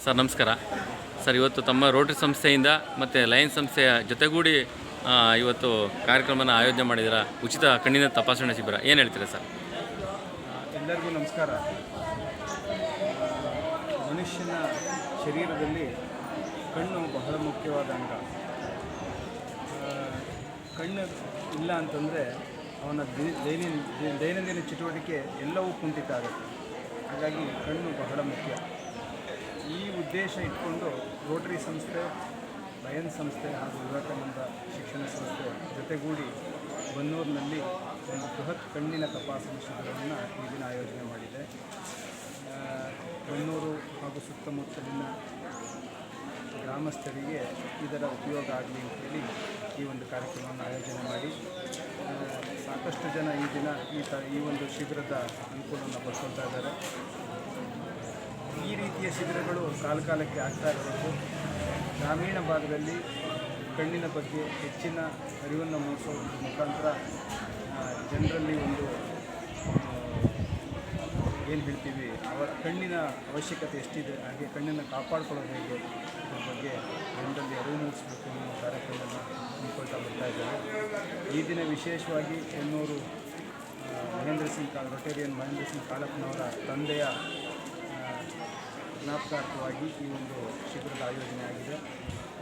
Sir, ನಮಸ್ಕಾರ. Sir, ಇವತ್ತು ತಮ್ಮ ರೋಟರಿ ಸಂಸ್ಥೆಯಿಂದ ಮತ್ತು ಲಯನ್ಸ್ ಸಂಸ್ಥೆಯ ಜೊತೆಗೂಡಿ ಇವತ್ತು ಕಾರ್ಯಕ್ರಮನ ಆಯೋಜನೆ ಮಾಡಿದ್ದೀರಾ? ಉಚಿತ ಕಣ್ಣಿನ ತಪಾಸಣೆ ಶಿಬಿರ. ಏನು ಹೇಳ್ತೀರಾ, ಸರ್? ಎಲ್ಲರಿಗೂ ನಮಸ್ಕಾರ. ಮನುಷ್ಯನ ಶರೀರದಲ್ಲಿ ಕಣ್ಣು ಬಹಳ ಮುಖ್ಯವಾದ ಅಂಗ. ಕಣ್ಣು ಇಲ್ಲ ಅಂತಂದರೆ ಅವನ ದೈನಂದಿನ ಚಟುವಟಿಕೆ ಎಲ್ಲವೂ ಕುಂಠಿತ ಆಗುತ್ತೆ. ಹಾಗಾಗಿ ಕಣ್ಣು ಬಹಳ ಮುಖ್ಯ. ಈ ಉದ್ದೇಶ ಇಟ್ಕೊಂಡು ರೋಟರಿ ಸಂಸ್ಥೆ ಲಯನ್ ಸಂಸ್ಥೆ ಹಾಗೂ ವಿವೇಕಾನಂದ ಶಿಕ್ಷಣ ಸಂಸ್ಥೆ ಜೊತೆಗೂಡಿ ಬನ್ನೂರಿನಲ್ಲಿ ಒಂದು ಬೃಹತ್ ಕಣ್ಣಿನ ತಪಾಸಣಾ ಶಿಬಿರವನ್ನು ಈ ದಿನ ಆಯೋಜನೆ ಮಾಡಿದೆ. ಬನ್ನೂರು ಹಾಗೂ ಸುತ್ತಮುತ್ತಲಿನ ಗ್ರಾಮಸ್ಥರಿಗೆ ಇದರ ಉಪಯೋಗ ಆಗಲಿ ಅಂತೇಳಿ ಈ ಒಂದು ಕಾರ್ಯಕ್ರಮವನ್ನು ಆಯೋಜನೆ ಮಾಡಿ. ಸಾಕಷ್ಟು ಜನ ಈ ದಿನ ಈ ಈ ಒಂದು ಶಿಬಿರದ ಅನುಕೂಲವನ್ನು ಪಡ್ಕೊಳ್ತಾ ಇದ್ದಾರೆ. ಈ ರೀತಿಯ ಶಿಬಿರಗಳು ಕಾಲಕಾಲಕ್ಕೆ ಆಗ್ತಾ ಇರಬೇಕು. ಗ್ರಾಮೀಣ ಭಾಗದಲ್ಲಿ ಕಣ್ಣಿನ ಬಗ್ಗೆ ಹೆಚ್ಚಿನ ಅರಿವನ್ನು ಮೂಡಿಸೋ ಮುಖಾಂತರ ಜನರಲ್ಲಿ ಒಂದು ಏನು ಹೇಳ್ತೀವಿ ಅವರ ಕಣ್ಣಿನ ಅವಶ್ಯಕತೆ ಎಷ್ಟಿದೆ ಹಾಗೆ ಕಣ್ಣನ್ನು ಕಾಪಾಡ್ಕೊಳ್ಳೋದು ಹೇಗೆ ಇದ್ರ ಬಗ್ಗೆ ಜನರಲ್ಲಿ ಅರಿವು ಮೂಡಿಸಬೇಕು ಅನ್ನೋ ಕಾರ್ಯಕ್ರಮವನ್ನು ಹಮ್ಮಿಕೊಳ್ತಾ ಬರ್ತಾ ಇದ್ದಾರೆ ಈ ದಿನ ವಿಶೇಷವಾಗಿ ಆ, ಮಹೇಂದ್ರ ಸಿಂಗ್ ಕಾಲ್ ರೊಟೇರಿಯನ್ ಮಹೇಂದ್ರ ಸಿಂಗ್ ಕಾಳಪ್ಪನವರ ತಂದೆಯ ಜ್ಞಾಪಕಾರ್ಥವಾಗಿ ಈ ಒಂದು ಶಿಬಿರದ ಆಯೋಜನೆ ಆಗಿದೆ.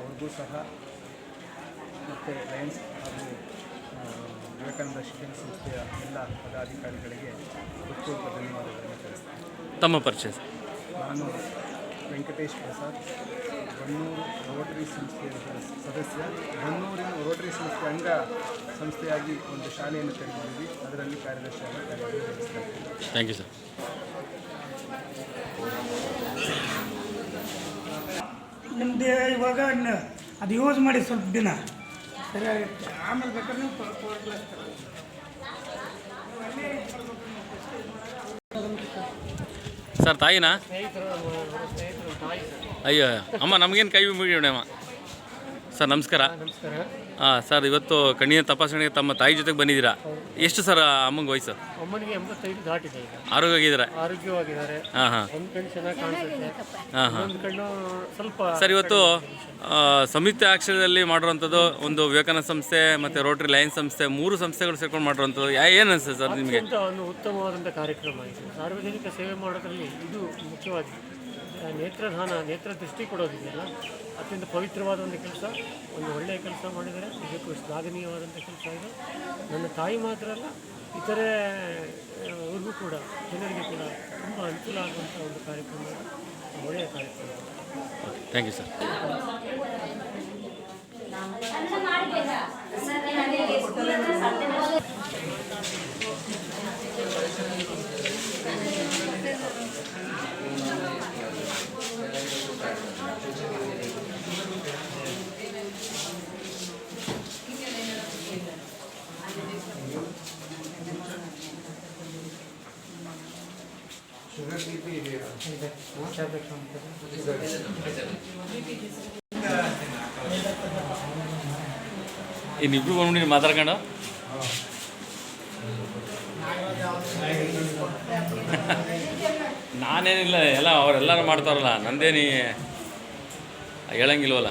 ಅವ್ರಿಗೂ ಸಹ ಮತ್ತು ಲಯನ್ಸ್ ಹಾಗೂ ವಿವೇಕಾನಂದ ಶಿಕ್ಷಣ ಸಂಸ್ಥೆಯ ಎಲ್ಲ ಪದಾಧಿಕಾರಿಗಳಿಗೆ ಹೃತ್ಪೂರ್ವಕ ಧನ್ಯವಾದಗಳನ್ನು ತಿಳಿಸ್ತೇನೆ. ತಮ್ಮ ಪರಿಚಯ ನಾನು ವೆಂಕಟೇಶ್ ಪ್ರಸಾದ್ ಬನ್ನೂರು ರೋಟರಿ ಸಂಸ್ಥೆಯ ಸದಸ್ಯ. ಬನ್ನೂರಿನ ರೋಟರಿ ಸಂಸ್ಥೆ ಅಂಗ ಸಂಸ್ಥೆಯಾಗಿ ಒಂದು ಶಾಲೆಯನ್ನು ತೆರೆದಿದ್ದೀವಿ. ಅದರಲ್ಲಿ ಕಾರ್ಯದರ್ಶಿಯಾಗಿ ಥ್ಯಾಂಕ್ ಯು ಸರ್ ನಿಮ್ದು ಇವಾಗ ನ- ಅದು ಯೂಸ್ ಮಾಡಿ ಸ್ವಲ್ಪ ದಿನ. ಸರಿಯಾಗಿರುತ್ತೆ ಆಮೇಲೆ ಬೇಕಾದ್ರೆ. ಸರ್ ತಾಯಿನಾ? ಅಯ್ಯೋ. ಅಮ್ಮ ನಮಗೇನು ಕೈ ಮುಗಿಯೋಣ ಅಮ್ಮ? ಸರ್ ನಮಸ್ಕಾರ. ನಮಸ್ಕಾರ. ಹಾಂ ಸರ್ ಇವತ್ತು ಕಣ್ಣಿನ ತಪಾಸಣೆಗೆ ತಮ್ಮ ತಾಯಿ ಜೊತೆಗೆ ಬಂದಿದ್ದೀರಾ? ಎಷ್ಟು ಸರ್ ಅಮ್ಮಂಗೆ ವಯಸ್ಸು? ಅಮ್ಮನಿಗೆ ಎಂಬತ್ತೈದು ದಾಟಿದೆ ಈಗ. ಆರೋಗ್ಯವಾಗಿದ್ದೀರಾ? ಆರೋಗ್ಯವಾಗಿದ್ದಾರೆ. ಹಾಂ ಹಾಂ. ಒಂದು ಕಣ್ಣು ಚೆನ್ನಾಗಿ ಕಾಣಿಸುತ್ತೆ. ಹಾಂ ಹಾಂ. ಒಂದು ಕಣ್ಣು ಸ್ವಲ್ಪ ಸರ್ ಇವತ್ತು ಆ, ಸಂಯುಕ್ತ ಅಕ್ಷರದಲ್ಲಿ ಮಾಡಿರುವಂಥದ್ದು ಒಂದು ವಿವೇಕಾನಂದ ಸಂಸ್ಥೆ ಮತ್ತು ರೋಟರಿ ಲಯನ್ಸ್ ಸಂಸ್ಥೆ ಮೂರು ಸಂಸ್ಥೆಗಳು ಸೇರ್ಕೊಂಡು ಮಾಡಿರುವಂಥದ್ದು. ಯಾ ಏನು ಅನಿಸ್ತದೆ ಸರ್ ನಿಮಗೆ? ಅತ್ಯಂತ ಒಂದು ಉತ್ತಮವಾದಂಥ ಕಾರ್ಯಕ್ರಮ ಇದು. ಸಾರ್ವಜನಿಕ ಸೇವೆ ಮಾಡೋದ್ರಲ್ಲಿ ಇದು ಮುಖ್ಯವಾಗಿ ಆ, ನೇತ್ರದಾನ ನೇತ್ರ ದೃಷ್ಟಿ ಕೊಡೋದಿದೆಯಲ್ಲ ಅತ್ಯಂತ ಪವಿತ್ರವಾದ ಒಂದು ಕೆಲಸ ಒಂದು ಒಳ್ಳೆಯ ಕೆಲಸ ಮಾಡಿದರೆ ಇದಕ್ಕೂ ಶ್ಲಾಘನೀಯವಾದಂಥ ಕೆಲಸ ಇದು ನನ್ನ ತಾಯಿ ಮಾತ್ರ ಅಲ್ಲ ಇತರೆ ಅವ್ರಿಗೂ ಕೂಡ ಜನರಿಗೆ ಕೂಡ ತುಂಬ ಅನುಕೂಲ ಆಗುವಂಥ ಒಂದು ಕಾರ್ಯಕ್ರಮ ಇದು. ಒಳ್ಳೆಯ ಕಾರ್ಯಕ್ರಮ thank you sir sugar B P ಬಂದ್ಬಿಡಿ ಮಾತಾಡ್ಕೊಂಡು. ನಾನೇನಿಲ್ಲ ಎಲ್ಲ ಅವರೆಲ್ಲರೂ ಮಾಡ್ತಾರಲ್ಲ ನಂದೇನಿ ಹೇಳಂಗಿಲ್ವಲ್ಲ?